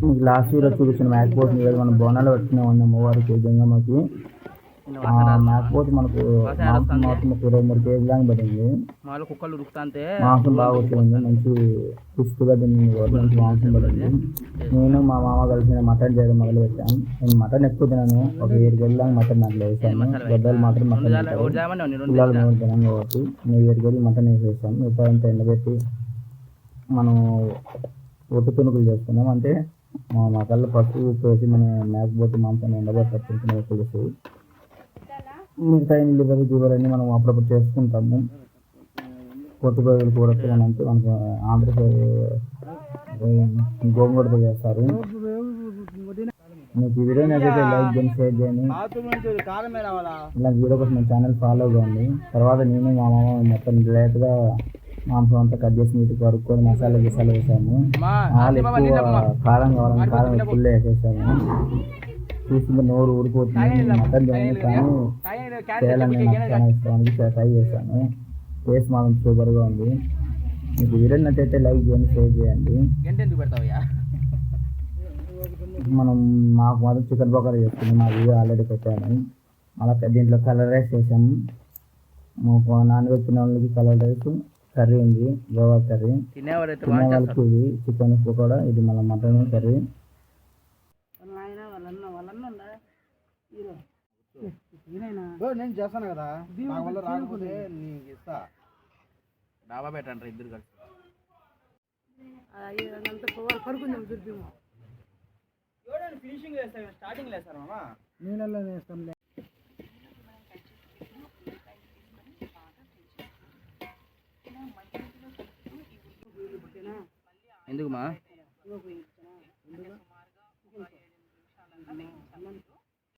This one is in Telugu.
మీకు లాస్ట్ వీడియో చూపించిన మ్యాక్ పోట్ మీద మనం బోనాలు పట్టుకునే ఉన్నాం వాసన మ్యాక్ పోట్ మనకు మాంసం ఇరవై మూడు కేజీ దాకా పడింది. మాలో కుక్కలు ఉరుకుతాంటే మాంసం బాగా వచ్చింది మంచి పుష్టిగా తింది మంచి మాంసం పడింది. నేను మా మామ కలిసి మటన్ చేయడం మొదలు పెట్టాను నేను మటన్ ఎక్కువ తినను. ఒక ఏడు గెల్లాగా మటన్ దాంట్లో వేసాను. గడ్డలు మాత్రం మటన్ పిల్లలు మేము తినాం కాబట్టి నేను ఏడు మటన్ వేసేసాను. ఇప్పుడంతా ఎండబెట్టి మనం పొట్టు తుణుకులు చేసుకున్నాం. అంటే మా మా కళ్ళ పసుపు వేసి మనం మేకపోతే మాంసాన్ని ఎండబెట్టి తెలుసు పులుసు మిగతా లివర్ గివర్ అన్నీ మనం అప్పుడప్పుడు చేసుకుంటాము. కొత్త రోజులు కూర అంటే మనకు ఆంధ్రప్రదేశ్ గోంగూరతో చేస్తారు. మీకు ఈ వీడియో నచ్చితే లైక్ చేయండి షేర్ చేయండి. ఇలాంటి వీడియో కోసం మన ఛానల్ ఫాలో కావండి తర్వాత నేను మా మామ మొత్తం లేట్గా మాంసం అంతా కట్ చేసి నీటికి కడుక్కొని మసాలా గిసాలు వేసాము. ఆలు ఎక్కువ కారం కావాలని కారం ఎక్కువ వేసేసాము. చూస్తుంటే నోరు ఊడిపోతుంది. మటన్ తినాలి కానీ చేయాలని ట్రై చేశాను. టేస్ట్ మాత్రం సూపర్గా ఉంది. మీకు వీడియో నచ్చైతే లైక్ చేయండి షేర్ చేయండి. మనం మాకు మాత్రం చికెన్ పకోడా చేసుకున్నాం మా వీడియో ఆల్రెడీ పెట్టాను. అలా దీంట్లో కలర్ రైస్ చేసాము మాకు నాన్ వెజ్ తినే వాళ్ళకి కలర్ రైస్ కర్రీ ఉంది గోవా కర్రీ. తినేవారైతే తినే బాగా వాళ్ళకి ఇది చికెన్ పకోడా ఇది మన మటన్ కర్రీ. నేను చేస్తాను కదా. నా వల్ల రాకపోతే నీకు ఇస్తా. డాబా పెట్టండి ఇద్దరు కలిసి. ఫినిషింగ్ వేస్తాం స్టార్టింగ్ వేస్తారు? మామా? నీళ్ళల్లో သူ့မှာ